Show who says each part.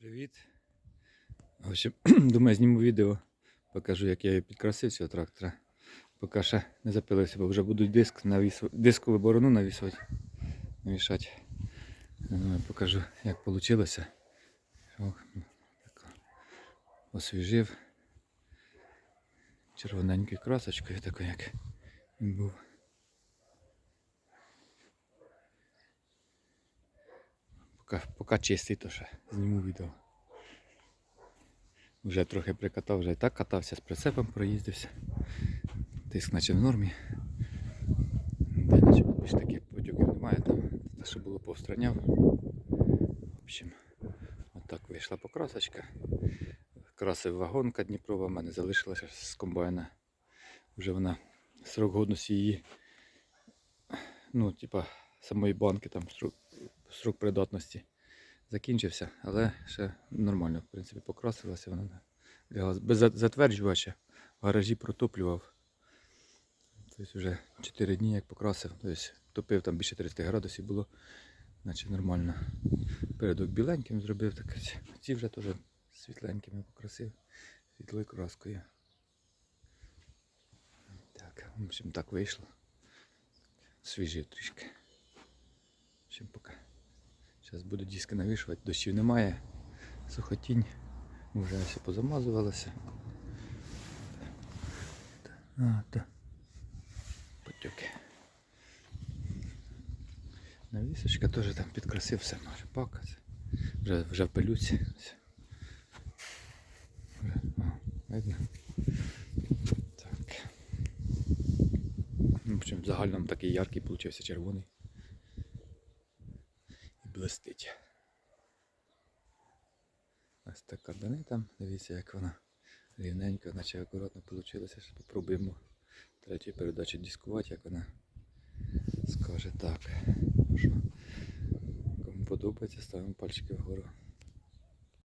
Speaker 1: Привіт. В общем, думаю, зніму відео, покажу, як я підкрасив цього трактора. Поки ще не запилився, бо вже будуть диск навісу... дискову борону навісувати. Навішати. Думаю, покажу, як вийшло. Освіжив. Червоненькою красочкою, такою, як він був. Поки, поки чистий, то ще зніму відео. Вже трохи прикатав, вже і так катався з прицепом, проїздився. Тиск наче в нормі. Де наче більш таких потюків немає, там те, що було повстраняв. В общем, отак вийшла покрасочка. Красив вагонка Дніпрова, в мене залишилася з комбайна. Вже вона срок годності її, ну, типа, самої банки, там срок придатності закінчився, але ще нормально, в принципі, покрасилася вона. лягла. Без затверджувача в гаражі протоплював. Тобто вже 4 дні як покрасив, тобто топив там більше 30 градусів було, наче нормально. Передок біленьким зробив, так ці вже теж світленькими покрасив, світлою краскою. Так, в общем, так вийшло. Свіжив трішки. В общем, поки. Зараз буду диски навішувати, дощів немає, сухотінь, вже все позамазувалося. Потьоки. Навісочка теж там підкрасив все, може пакати. Вже, вже в пилюці. О, видно. Так. В общем, в загальному такий яркий получився червоний блистить. Ось так кардани там, дивіться, як вона рівненько, наче акуратно вийшло. Зараз спробуємо третю передачу дискувати, як вона скаже так. Що, Кому подобається, ставимо пальчики вгору.